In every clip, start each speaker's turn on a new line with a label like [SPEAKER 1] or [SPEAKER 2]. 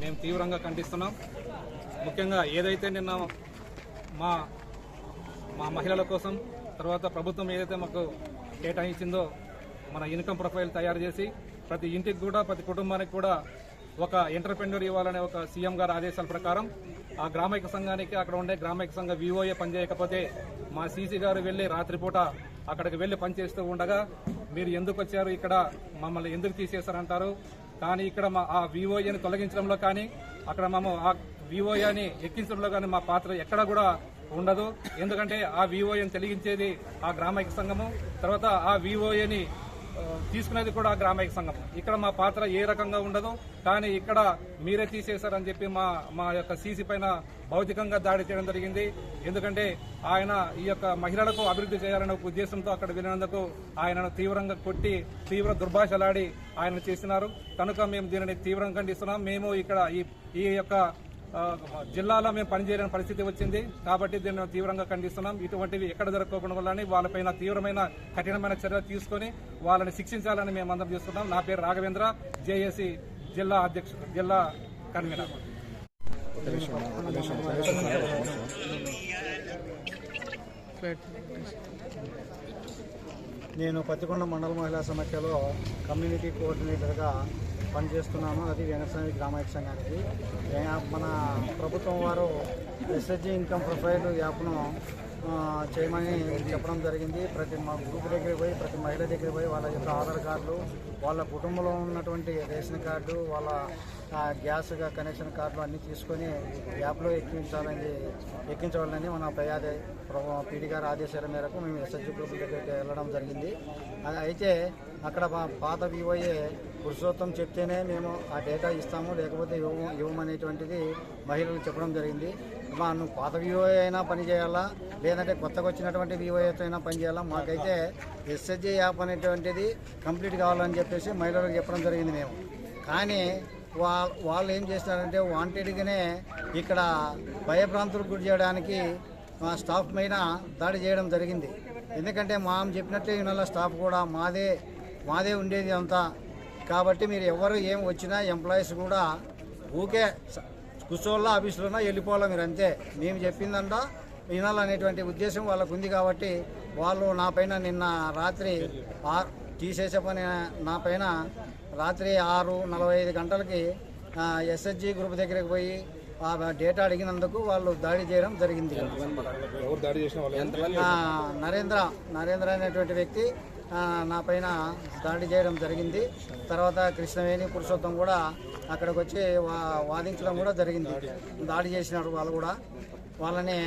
[SPEAKER 1] మేము తీవ్రంగా ఖండిస్తున్నాం. ముఖ్యంగా ఏదైతే నిన్న మా మా మహిళల కోసం తర్వాత ప్రభుత్వం ఏదైతే మాకు కేటాయించిందో మన ఇన్కమ్ ప్రొఫైల్ తయారు చేసి ప్రతి ఇంటికి కూడా ప్రతి కుటుంబానికి కూడా ఒక ఎంటర్ప్రెన్యూర్ ఇవ్వాలనే ఒక సీఎం గారి ఆదేశాల ప్రకారం ఆ గ్రామైక సంఘానికి అక్కడ ఉండే గ్రామైక సంఘ వివోఏ పనిచేయకపోతే మా సీసీ గారు వెళ్ళి రాత్రిపూట అక్కడికి వెళ్ళి పనిచేస్తూ ఉండగా మీరు ఎందుకు వచ్చారు ఇక్కడ? మమ్మల్ని ఎందుకు తీసేశారంటారు? కానీ ఇక్కడ మా ఆ వివోఏని తొలగించడంలో కానీ అక్కడ మేము ఆ వివోఏని ఎక్కించడంలో కానీ మా పాత్ర ఎక్కడ కూడా ఉండదు. ఎందుకంటే ఆ వివోఏని తొలగించేది ఆ గ్రామైక సంఘము. తర్వాత ఆ వివోఏని తీసుకునేది కూడా గ్రామైక సంఘం. ఇక్కడ మా పాత్ర ఏ రకంగా ఉండదు కానీ ఇక్కడ మీరే తీసేశారని చెప్పి మా మా యొక్క సీసీ పైన భౌతికంగా దాడి చేయడం జరిగింది. ఎందుకంటే ఆయన ఈ యొక్క మహిళలకు అభివృద్ధి చేయాలనే ఒక ఉద్దేశంతో అక్కడ వెళ్ళినందుకు ఆయనను తీవ్రంగా కొట్టి తీవ్ర దుర్భాషలాడి ఆయన చేసినారు. కనుక మేము దీనిని తీవ్రంగా ఖండిస్తున్నాం. మేము ఇక్కడ ఈ ఈ యొక్క జిల్లాలో మేము పనిచేయలేని పరిస్థితి వచ్చింది. కాబట్టి దీన్ని తీవ్రంగా ఖండిస్తున్నాం. ఇటువంటివి ఎక్కడ జరగకుండా వల్లని వాళ్ళపైన తీవ్రమైన కఠినమైన చర్యలు తీసుకొని వాళ్ళని శిక్షించాలని మేము అందరం చేస్తున్నాం. నా పేరు రాఘవేంద్ర. జేఏసీ జిల్లా అధ్యక్షుడు జిల్లా కన్వీనర్.
[SPEAKER 2] నేను పత్తికొండ మండల మహిళా సమాఖ్యలో కమ్యూనిటీ కోఆర్డినేటర్గా పనిచేస్తున్నాము. అది వెంకటస్వామి గ్రామైక సంఘానికి. మన ప్రభుత్వం వారు ఎస్హెచ్జి ఇన్కమ్ ప్రొఫైల్ యాప్ను చేయమని చెప్పడం జరిగింది. ప్రతి మా గ్రూప్ దగ్గరికి పోయి ప్రతి మహిళ దగ్గరికి పోయి వాళ్ళ యొక్క ఆధార్ కార్డులు వాళ్ళ కుటుంబంలో ఉన్నటువంటి రేషన్ కార్డు వాళ్ళ గ్యాస్ కనెక్షన్ కార్డులు అన్నీ తీసుకొని యాప్లో ఎక్కించాలని ఎక్కించవాలని మన పై పీడి గారి ఆదేశాల మేరకు మేము ఎస్ఎస్జి గ్రూప్ దగ్గరికి వెళ్ళడం జరిగింది. అయితే అక్కడ పాత వివోఏ పురుషోత్తం చెప్తేనే మేము ఆ డేటా ఇస్తాము లేకపోతే ఇవ్వము ఇవ్వమనేటువంటిది మహిళలు చెప్పడం జరిగింది. మా నువ్వు పాత వివోఏ అయినా పని చేయాలా? లేదంటే కొత్తగా వచ్చినటువంటి వివోఏతో అయినా పని చేయాలా? మాకైతే ఎస్ఎస్జి యాప్ అనేటువంటిది కంప్లీట్ కావాలని చెప్పేసి మహిళలకు చెప్పడం జరిగింది మేము. కానీ వా వాళ్ళు ఏం చేస్తారంటే వాంటెడ్గానే ఇక్కడ భయభ్రాంతులకు గురి చేయడానికి మా స్టాఫ్ పైన దాడి చేయడం జరిగింది. ఎందుకంటే మా చెప్పినట్టే వినాల స్టాఫ్ కూడా మాదే మాదే ఉండేది అంతా. కాబట్టి మీరు ఎవరు ఏం వచ్చినా ఎంప్లాయీస్ కూడా ఊకే స- కూర్చోవాలా ఆఫీసులోనా వెళ్ళిపోవాలా మీరు అంతే. మేము చెప్పిందంట వినాలనేటువంటి ఉద్దేశం వాళ్ళకు ఉంది కాబట్టి వాళ్ళు నా పైన నిన్న రాత్రి తీసేసే పని నా పైన రాత్రి ఆరు నలభై ఐదు గంటలకి ఎస్ఎస్జి గ్రూప్ దగ్గరికి పోయి ఆ డేటా అడిగినందుకు వాళ్ళు దాడి చేయడం జరిగింది. నరేంద్ర నరేంద్ర అనేటువంటి వ్యక్తి నా పైన దాడి చేయడం జరిగింది. తర్వాత కృష్ణవేణి పురుషోత్తం కూడా అక్కడికి వచ్చి వా- వాదించడం కూడా జరిగింది. దాడి చేసినారు వాళ్ళు కూడా. వాళ్ళని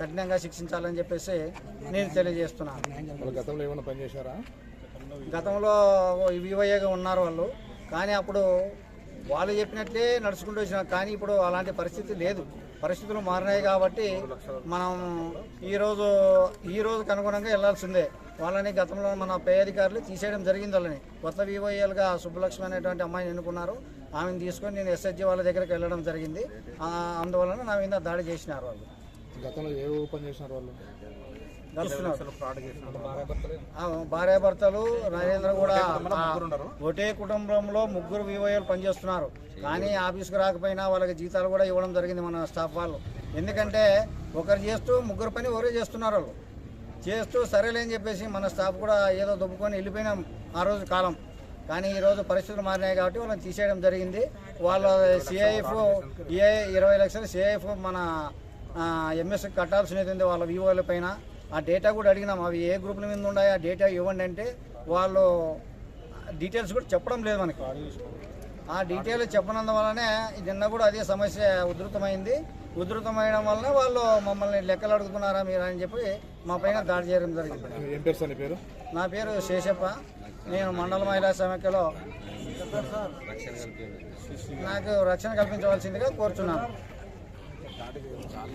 [SPEAKER 2] కఠినంగా శిక్షించాలని చెప్పేసి నేను తెలియజేస్తున్నాను.
[SPEAKER 3] గతంలో ఏమైనా పని చేశారా?
[SPEAKER 2] గతంలో వివోఏగా ఉన్నారు వాళ్ళు. కానీ అప్పుడు వాళ్ళు చెప్పినట్లే నడుచుకుంటూ వచ్చినారు కానీ ఇప్పుడు అలాంటి పరిస్థితి లేదు. పరిస్థితులు మారినాయి కాబట్టి మనం ఈరోజు ఈ రోజుకి అనుగుణంగా వెళ్ళాల్సిందే వాళ్ళని గతంలో మన పై అధికారులు తీసేయడం జరిగింది వాళ్ళని. కొత్త వివోఏలుగా సుబ్బలక్ష్మి అనేటువంటి అమ్మాయిని ఎన్నుకున్నారు. ఆమెను తీసుకొని నేను ఎస్హెచ్జి వాళ్ళ దగ్గరికి వెళ్ళడం జరిగింది. అందువలన నా మీద దాడి చేసినారు వాళ్ళు.
[SPEAKER 3] గతంలో ఏ ఊరు పని చేసినారు వాళ్ళు?
[SPEAKER 2] భార్యాభర్తలు నరేంద్ర కూడా ఆ, ఒకే కుటుంబంలో ముగ్గురు వివోఏలు పనిచేస్తున్నారు. కానీ ఆఫీస్కి రాకపోయినా వాళ్ళకి జీతాలు కూడా ఇవ్వడం జరిగింది మన స్టాఫ్ వాళ్ళు. ఎందుకంటే ఒకరు చేస్తూ ముగ్గురు పని ఒకరే చేస్తున్నారు వాళ్ళు. చేస్తూ సరేలేని చెప్పేసి మన స్టాఫ్ కూడా ఏదో దుబ్బుకొని వెళ్ళిపోయినాం ఆ రోజు కాలం. కానీ ఈ రోజు పరిస్థితులు మారినాయి కాబట్టి వాళ్ళని తీసేయడం జరిగింది. వాళ్ళ సిఐఎఫ్ ఏ ఇరవై లక్షలు సిఐఎఫ్ మన ఎంఎస్ కట్టాల్సినది వాళ్ళ వివోల పైన. ఆ డేటా కూడా అడిగినాం. అవి ఏ గ్రూపుల మీద ఉన్నాయి? ఆ డేటా ఇవ్వండి అంటే వాళ్ళు డీటెయిల్స్ కూడా చెప్పడం లేదు మనకి. ఆ డీటెయిల్ చెప్పనందువల్లనే నిన్న కూడా అదే సమస్య ఉధృతమైంది. ఉధృతమయడం వలన వాళ్ళు మమ్మల్ని లెక్కలు అడుగుతున్నారా మీరు అని చెప్పి మా పైన దాడి చేయడం జరిగింది.
[SPEAKER 3] నా పేరు?
[SPEAKER 2] శేషప్ప. నేను మండల మహిళా సమైక్యలో నాకు రక్షణ కల్పించవలసిందిగా కోరుచున్నాను. దాడి చాలా